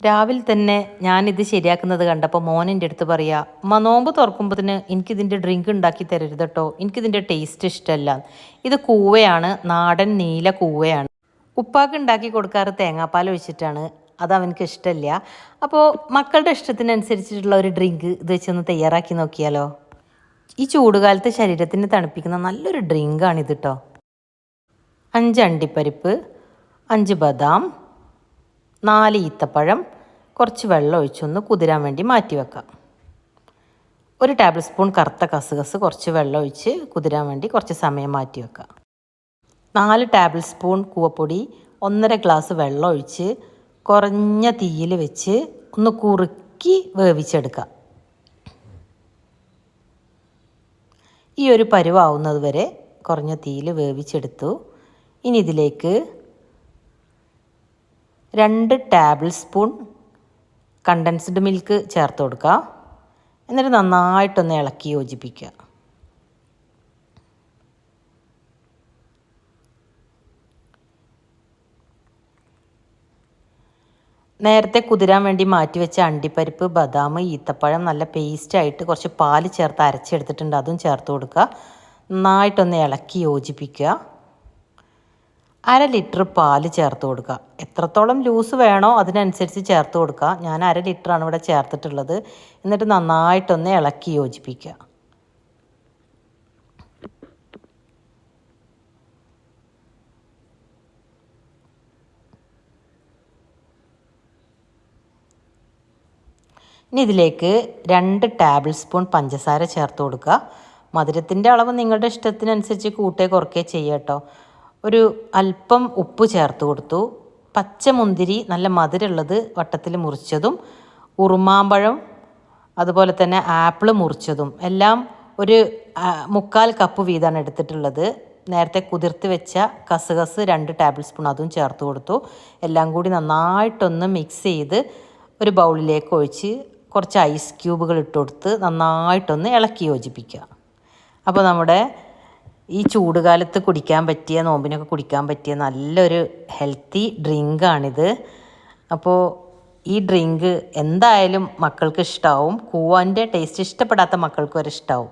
രാവിലെ തന്നെ ഞാനിത് ശരിയാക്കുന്നത് കണ്ടപ്പോൾ മോനെന്റെ അടുത്ത് പറയാ അമ്മ നോമ്പ് തുറക്കുമ്പോഴത്തിന് എനിക്കിതിന്റെ ഡ്രിങ്ക് ഉണ്ടാക്കി തരരുത് കേട്ടോ എനിക്കിതിന്റെ ടേസ്റ്റ് ഇഷ്ടമല്ല ഇത് കൂവയാണ് നാടൻ നീല കൂവയാണ്. ഉപ്പാക്ക് ഉണ്ടാക്കി കൊടുക്കാറ് തേങ്ങാപ്പാൽ ഒഴിച്ചിട്ടാണ്. അത് അവനക്ക് ഇഷ്ടമില്ല അപ്പോൾ മക്കളുടെ ഇഷ്ടത്തിനനുസരിച്ചിട്ടുള്ള ഒരു ഡ്രിങ്ക് ഇത് വെച്ചൊന്ന് തയ്യാറാക്കി നോക്കിയാലോ? ഈ ചൂടുകാലത്ത് ശരീരത്തിന് തണുപ്പിക്കുന്ന നല്ലൊരു ഡ്രിങ്കാണിത് കേട്ടോ അഞ്ച് അണ്ടിപ്പരിപ്പ് അഞ്ച് ബദാം നാല് ഈത്തപ്പഴം കുറച്ച് വെള്ളം ഒഴിച്ചൊന്ന് കുതിരാൻ വേണ്ടി മാറ്റി വെക്കാം. ഒരു ടേബിൾ സ്പൂൺ കറുത്ത കസുകസ് കുറച്ച് വെള്ളം ഒഴിച്ച് കുതിരാൻ വേണ്ടി കുറച്ച് സമയം മാറ്റി വെക്കാം. നാല് ടേബിൾ സ്പൂൺ കൂവപ്പൊടി ഒന്നര ഗ്ലാസ് വെള്ളം ഒഴിച്ച് കുറഞ്ഞ തീയിൽ വെച്ച് ഒന്ന് കുറുക്കി വേവിച്ചെടുക്കുക ഈ ഒരു പരുവാവുന്നത് വരെ കുറഞ്ഞ തീയിൽ വേവിച്ചെടുത്തു. ഇനി ഇതിലേക്ക് രണ്ട് ടേബിൾ സ്പൂൺ കണ്ടൻസ്ഡ് മിൽക്ക് ചേർത്ത് കൊടുക്കുക. എന്നിട്ട് നന്നായിട്ടൊന്ന് ഇളക്കി യോജിപ്പിക്കുക. നേരത്തെ കുതിരാൻ വേണ്ടി മാറ്റിവെച്ച അണ്ടിപ്പരിപ്പ് ബദാം ഈത്തപ്പഴം നല്ല പേസ്റ്റായിട്ട് കുറച്ച് പാൽ ചേർത്ത് അരച്ചെടുത്തിട്ടുണ്ട്. അതും ചേർത്ത് കൊടുക്കുക. നന്നായിട്ടൊന്ന് ഇളക്കി യോജിപ്പിക്കുക. അര ലിറ്റർ പാൽ ചേർത്ത് കൊടുക്കുക. എത്രത്തോളം ലൂസ് വേണോ അതിനനുസരിച്ച് ചേർത്ത് കൊടുക്കുക. ഞാൻ അര ലിറ്ററാണ് ഇവിടെ ചേർത്തിട്ടുള്ളത്. എന്നിട്ട് നന്നായിട്ടൊന്ന് ഇളക്കി യോജിപ്പിക്കുക. ഇനി ഇതിലേക്ക് രണ്ട് ടേബിൾ സ്പൂൺ പഞ്ചസാര ചേർത്ത് കൊടുക്കുക. മധുരത്തിന്റെ അളവ് നിങ്ങളുടെ ഇഷ്ടത്തിനനുസരിച്ച് കൂട്ടേ കുറക്കേ ചെയ്യാം കേട്ടോ. ഒരു അല്പം ഉപ്പ് ചേർത്ത് കൊടുത്തു. പച്ചമുന്തിരി നല്ല മധുരമുള്ളത് വട്ടത്തിൽ മുറിച്ചതും ഉറുമാമ്പഴം അതുപോലെ തന്നെ ആപ്പിൾ മുറിച്ചതും. എല്ലാം ഒരു മുക്കാൽ കപ്പ് വീതമാണ് എടുത്തിട്ടുള്ളത്. നേരത്തെ കുതിർത്ത് വെച്ച കസുകസ് രണ്ട് ടേബിൾ സ്പൂൺ അതും ചേർത്ത് കൊടുത്തു. എല്ലാം കൂടി നന്നായിട്ടൊന്ന് മിക്സ് ചെയ്ത് ഒരു ബൗളിലേക്ക് ഒഴിച്ച് കുറച്ച് ഐസ് ക്യൂബുകൾ ഇട്ട് കൊടുത്ത് നന്നായിട്ടൊന്ന് ഇളക്കി യോജിപ്പിക്കുക. അപ്പോൾ നമ്മുടെ ഈ ചൂടുകാലത്ത് കുടിക്കാൻ പറ്റിയ നോമ്പിനൊക്കെ കുടിക്കാൻ പറ്റിയ നല്ലൊരു ഹെൽത്തി ഡ്രിങ്കാണിത് അപ്പോൾ ഈ ഡ്രിങ്ക് എന്തായാലും മക്കൾക്ക് ഇഷ്ടമാവും കൂവാന്റെ ടേസ്റ്റ് ഇഷ്ടപ്പെടാത്ത മക്കൾക്ക് വരെ ഇഷ്ടമാവും